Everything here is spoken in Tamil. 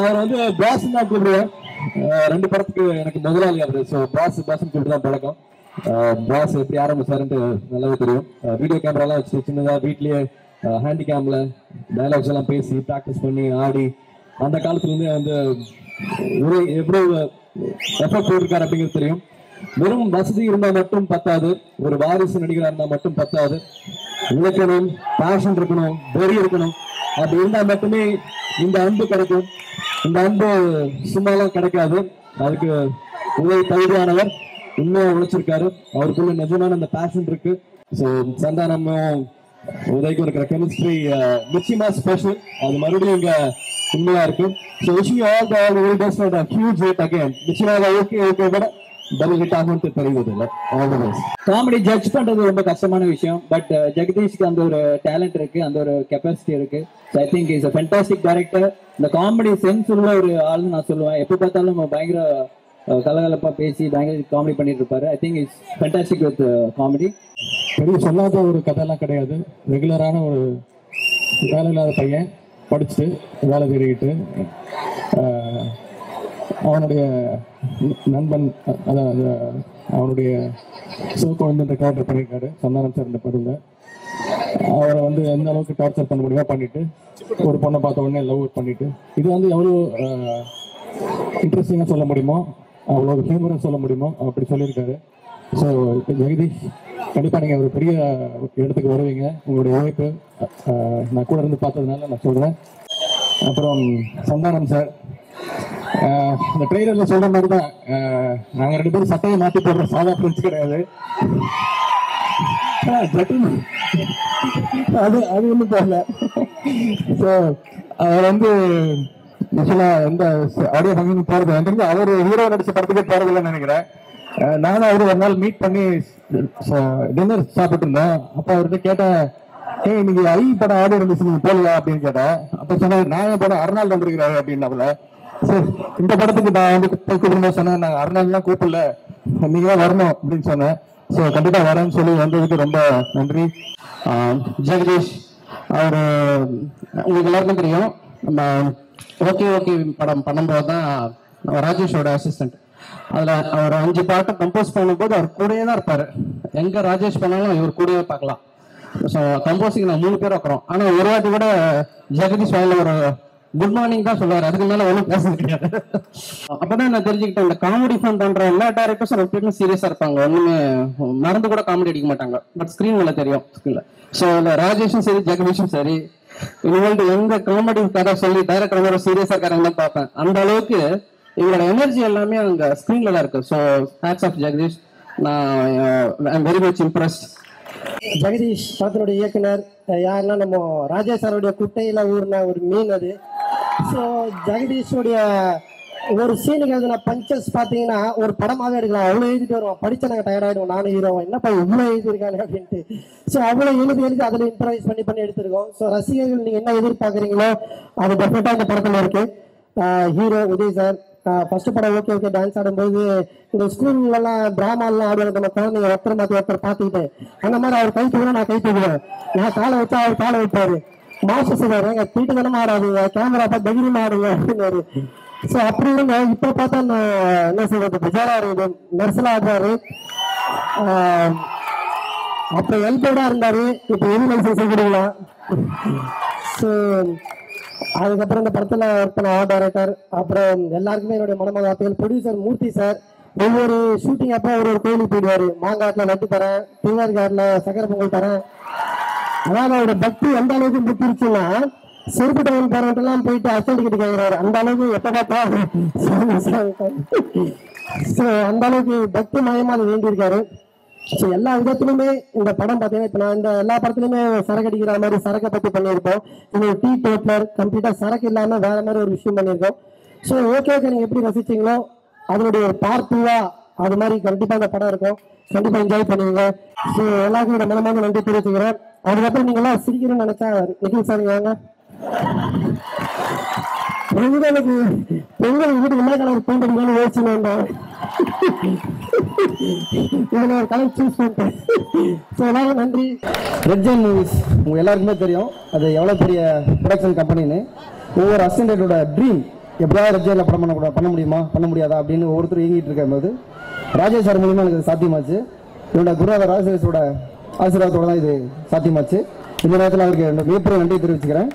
அவர் வந்து பாஸ் தான் கூப்பிடுவேன். ரெண்டு படத்துக்கு எனக்கு முதலாளி அவர். ஸோ பாஸ் பாஸ் கூப்பிட்டு தான் பழக்கம். பாஸ் எப்படி ஆரம்பிச்சாருன்ட்டு நல்லாவே தெரியும். வீடியோ கேமராலாம் வச்சு சின்னதாக வீட்லேயே ஹேண்டி டைலாக்ஸ் எல்லாம் பேசி ப்ராக்டிஸ் பண்ணி ஆடி அந்த காலத்துலேருந்தே வந்து ஒரு எவ்வளோ எஃபர்ட் போட்டிருக்காரு அப்படிங்கிறது தெரியும். வெறும் வசதி இருந்தால் மட்டும் பத்தாது. ஒரு வாரிசு நடிகரா இருந்தால் மட்டும் பத்தாது. உழைக்கணும் பேஷன் இருக்கணும் வெறி இருக்கணும். அப்படி இருந்தால் மட்டுமே இந்த அன்பு கிடைக்கும். இந்த அன்பு சும்மாலாம் கிடைக்காது. அதுக்கு உதவி தகுதியானவர் உண்மையா உழைச்சிருக்காரு. அவருக்குள்ள நிஜமான அந்த பேஷன் இருக்கு. ஸோ சந்தானமும் உதய்க்கும் இருக்கிற கெமிஸ்ட்ரி நிச்சயமா ஸ்பெஷல் அது மறுபடியும் இங்க உண்மையா இருக்கு. ஸோ விஷயம் all the very huge rate again நிச்சயமாக ஓகே ஓகே கூட double hit all comedy judge பண்றது ரொம்ப கஷ்டமான விஷயம். பட் ஜெகதீஷ்க்கு uh, அந்த ஒரு டேலண்ட் இருக்கு அந்த ஒரு கெப்பாசிட்டி இருக்கு. I think is a fantastic director இந்த காமெடி சென்ஸ் உள்ள ஒரு ஆள்னு நான் சொல்லுவேன். எப்போ பார்த்தாலும் பயங்கர uh, கலகலப்பா பேசி பயங்கர காமெடி பண்ணிட்டு இருப்பாரு. I think it's fantastic with comedy பெரிய சொல்லாத ஒரு கதையெல்லாம் கிடையாது. ரெகுலரான ஒரு வேலை இல்லாத பையன். படிச்சுட்டு வேலை தேடிக்கிட்டு uh, அவனுடைய நண்பன் அதான் அதாவது அவனுடைய சிவகுழந்தைன்ற கேரக்டர் பண்ணியிருக்காரு சந்தானம் சார் இந்த படத்தில். அவரை வந்து எந்த அளவுக்கு டார்ச்சர் பண்ண முடியுமோ பண்ணிட்டு ஒரு பொண்ணை பார்த்த உடனே லவ் பண்ணிட்டு. இது வந்து எவ்வளோ இன்ட்ரெஸ்டிங்காக சொல்ல முடியுமோ அவ்வளோ ஒரு ஹியூமராக சொல்ல முடியுமோ அப்படி சொல்லியிருக்காரு. ஸோ ஜெகதீஷ் கண்டிப்பாக நீங்கள் ஒரு பெரிய இடத்துக்கு வருவீங்க. உங்களுடைய உழைப்பு நான் கூட இருந்து பார்த்ததுனால நான் சொல்கிறேன் அப்புறம் சந்தானம் சார் அந்த இந்த ட்ரெய்லரில் சொல்கிற மாதிரி தான் நாங்கள் ரெண்டு பேரும் சட்டையை மாற்றி போடுற சாதா ஃப்ரெண்ட்ஸ் கிடையாது. அது அது ஒன்றும் போகல ஸோ அவர் வந்து ஆக்சுவலாக எந்த ஆடியோ ஃபங்க்ஷன் போகிறது வந்து அவர் ஹீரோ நடிச்ச படத்துக்கே போகிறதில்லன்னு நினைக்கிறேன். நானும் அவர் ஒரு நாள் மீட் பண்ணி டின்னர் சாப்பிட்டு இருந்தோம். அப்ப அவர்கிட்ட கேட்டேன் ஏய் நீங்க ஐ படம் ஆடியோ ரிலீஸ் நீங்க போகலையா அப்படின்னு கேட்டேன். அப்போ சொன்னார் நான் படம் அருணாள் வந்திருக்கிறாரு? அப்படின்னாப்புல. சரி இந்த படத்துக்கு நான் வந்து போய் கூப்பிடும்போது சொன்னேன். நாங்கள் அருணாள்லாம் கூப்பிடல. நீங்க தான் வரணும் அப்படின்னு சொன்னேன். ஸோ கண்டிப்பாக வரேன்னு சொல்லி வந்ததுக்கு ரொம்ப நன்றி. ஜெகதீஷ் அவர் உங்களுக்கு எல்லாருக்கும் தெரியும். நம்ம ஓகே ஓகே படம் பண்ணும்போது தான் ராஜேஷோட அசிஸ்டன்ட் அதில் அவர் அஞ்சு பாட்டு கம்போஸ் பண்ணும்போது அவர் கூடயே தான் இருப்பார். எங்கே ராஜேஷ் பண்ணாலும் இவர் கூடயே பார்க்கலாம். ஸோ கம்போசிங் நான் மூணு பேர் வைக்கிறோம். ஆனால் ஒரு வாட்டி கூட ஜெகதீஷ் வாயில் ஒரு குட் மார்னிங் தான் சொல்லுவார். அதுக்கு மேலே ஒன்றும் பேசுறது கிடையாது. அப்பதான் நான் தெரிஞ்சுக்கிட்டேன். இந்த காமெடி ஃபன் பண்ற எல்லா டேரக்டர்ஸும் எப்பயுமே சீரியஸா இருப்பாங்க. ஒண்ணுமே மறந்து கூட காமெடி அடிக்க மாட்டாங்க. பட் ஸ்கிரீன் மேல தெரியும் ஸ்கிரீன்ல ஸோ இந்த ராஜேஷும் சரி ஜெகதீஷும் சரி இனிமேல் எந்த காமெடி கதை சொல்லி டைரக்டர் மாதிரி சீரியஸா இருக்காங்க பார்ப்பேன். அந்த அளவுக்கு இவங்களோட எனர்ஜி எல்லாமே அங்க ஸ்கிரீன்ல தான் இருக்கு. So hats off Jagadish. நான் வெரி மச் இம்ப்ரெஸ்ட் ஜெகதீஷ் படத்தினுடைய இயக்குனர் யாருன்னா நம்ம ராஜேஷ் சாருடைய குட்டையில ஊர்ன ஒரு மீன் அது. ஸோ ஜெகதீஷுடைய ஒரு சீனுக்கு எழுதின பஞ்சஸ் பார்த்தீங்கன்னா ஒரு படமாகவே இருக்கலாம் அவ்வளோ எழுதிட்டு வருவோம் படித்த நாங்கள் டயர்டாயிடுவோம் நானும் ஹீரோவும் என்னப்பா இவ்வளோ எழுதியிருக்காங்க அப்படின்ட்டு. ஸோ அவ்வளோ எழுதி எழுதி அதில் இம்ப்ரவைஸ் பண்ணி பண்ணி எடுத்திருக்கோம். ஸோ ரசிகர்கள் நீங்கள் என்ன எதிர்பார்க்குறீங்களோ அது டெஃபினட்டாக இந்த படத்தில் இருக்குது ஹீரோ உதய் சார் ஃபர்ஸ்ட் படம் ஓகே ஓகே டான்ஸ் ஆடும்போது இந்த ஸ்கூல்லலாம் டிராமாலாம் ஆடுவாங்க நம்ம குழந்தைங்க ஒருத்தர் மாற்றி ஒருத்தர் பார்த்துக்கிட்டு. அந்த மாதிரி அவர் கை தூக்கினா நான் கை தூக்குவேன். நான் காலை வச்சா அவர் காலை வைப்பாரு. மாஸ்டர் சொல்றாரு எங்க தீட்டு தானே ஆடாதீங்க கேமரா பார்த்து தைரியமா ஆடுங்க அப்படின்னு ஸோ அப்படி இருங்க இப்போ பார்த்தா நான் என்ன சொல்றது பெஜாரா இருக்குது நர்சலா ஆடுறாரு. அப்புறம் அப்ப எல்போடா இருந்தாரு இப்ப எது லைசன்ஸ் கொடுக்கலாம். ஸோ அதுக்கப்புறம் இந்த படத்துல ஒர்க் பண்ண ஆர்ட் டைரக்டர் அப்புறம் எல்லாருக்குமே என்னுடைய மனமாக வார்த்தைகள் ப்ரொடியூசர் மூர்த்தி சார் ஒவ்வொரு ஷூட்டிங் அப்போ ஒரு ஒரு கோயிலுக்கு போயிடுவாரு. மாங்காட்டில் நட்டு தரேன் திருவாரூர்காட்டில் சக்கரை பொங்கல் தரேன். அதாவது அவரோட பக்தி எந்த அளவுக்கு முக்கிருச்சுன்னா செருப்பு டவுன் போறவங்கலாம் போயிட்டு அசல் டிக்கெட் கேட்கிறாரு அந்த அளவுக்கு எப்ப பார்த்தா ஸோ அந்த அளவுக்கு பக்தி மயமா அதை வேண்டியிருக்காரு. ஸோ எல்லா விதத்திலுமே இந்த படம் பார்த்தீங்கன்னா இப்போ நான் இந்த எல்லா படத்துலையுமே சரக்கு அடிக்கிற மாதிரி சரக்கை பற்றி பண்ணியிருக்கோம் இந்த டீ டோட்லர் கம்ப்ளீட்டாக சரக்கு இல்லாமல் வேற மாதிரி ஒரு விஷயம் பண்ணியிருக்கோம். ஸோ ஓகே ஓகே நீங்கள் எப்படி ரசிச்சீங்களோ அதனுடைய ஒரு பார்ட்டியாக அது மாதிரி கண்டிப்பாக இந்த படம் இருக்கும். கண்டிப்பாக என்ஜாய் பண்ணுவீங்க. ஸோ எல்லாருக்கும் இந்த மனமாக நன்றி தெரிவிச்சுக்கிறேன். அதுக்கப்புறம் நீங்க எல்லாம் சிரிக்கணும்னு நினைச்சா எதுவும் சாமிங்க பொங்கலுக்கு பெண்கள் வீட்டுக்கு மேல கலர் பெயிண்ட் அடிக்கணும் யோசிச்சு வேண்டாம் இதில் ஒரு கலர் சூஸ் பண்ணிட்டேன். ஸோ எல்லாரும் நன்றி. ரெட்ஜன் மூவிஸ் உங்கள் எல்லாருக்குமே தெரியும். அது எவ்வளோ பெரிய ப்ரொடக்ஷன் கம்பெனின்னு ஒவ்வொரு அசிஸ்டண்டோட ட்ரீம் எப்படியாவது ரெட்ஜனில் படம் கூட பண்ண முடியுமா? பண்ண முடியாதா? அப்படின்னு ஒவ்வொருத்தரும் இயங்கிட்டு இருக்கும்போது ராஜேஷ் சார் மூலியமாக எனக்கு சாத்தியமாச்சு. என்னோட குருநாதர் ராஜேஷோட ஆசீர்வாதத்தோடு தான் இது சாத்தியமாச்சு. இந்த நேரத்தில் அவருக்கு மிகப்பெரிய நன்றி தெரிவிச்சுக்கிறேன்.